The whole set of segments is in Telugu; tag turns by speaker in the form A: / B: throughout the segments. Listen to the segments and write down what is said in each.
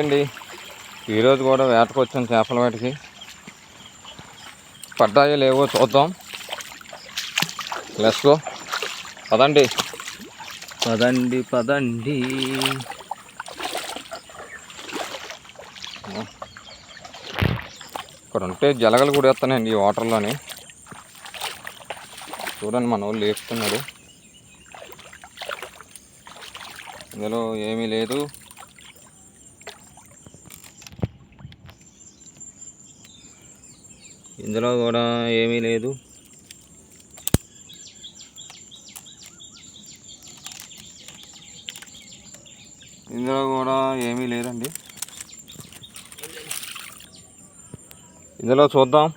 A: అండి. ఈరోజు కూడా వేటకు వచ్చాం చేపల వేటకి. పడ్డాయో లేవో చూద్దాం. లెస్కో పదండి. పదండి పదండి. ఇక్కడ ఉంటే జలగలు కూడా వేస్తానండి ఈ వాటర్లోని. చూడండి మన వాళ్ళు లేపుతున్నాడు ఇందులో ఏమీ లేదు. ఇందులో కూడా ఏమీ లేదు. ఇందులో కూడా ఏమీ లేదండి. ఇందులో చూద్దాం.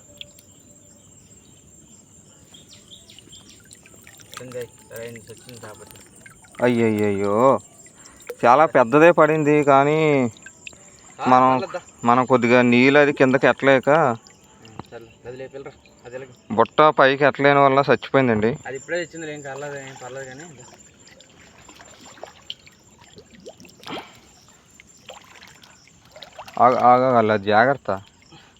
A: అయ్యయ్యో చాలా పెద్దదే పడింది కానీ మనం మనం కొద్దిగా నీళ్ళు అది కిందకి ఎట్టలేక బుట్ట పైకి ఎట్టలేని వల్ల చచ్చిపోయిందండి.
B: అది ఇప్పుడే తెచ్చింది ఏం ఏం పర్లేదు కానీ.
A: ఆగ ఆగగల జాగ్రత్త.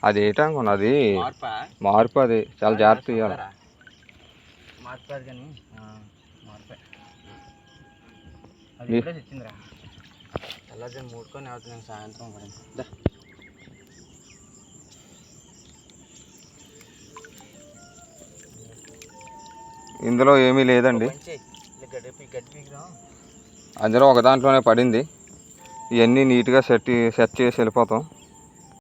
A: అది ఏటనుకున్నా అది
B: మార్పా?
A: అది. చాలా జాగ్రత్త ఇవ్వాలి
B: కానీ మార్పే. అది
A: ఈ-
B: ఇప్పుడే తెచ్చిందిరా. తెల్లది మూడుకొని అవుతుంది సాయంత్రం పడింది.
A: ఇందులో ఏమీ లేదండి. అందులో ఒక దాంట్లోనే పడింది. ఇవన్నీ నీట్గా సెట్ సెట్ చేసి వెళ్ళిపోతాం.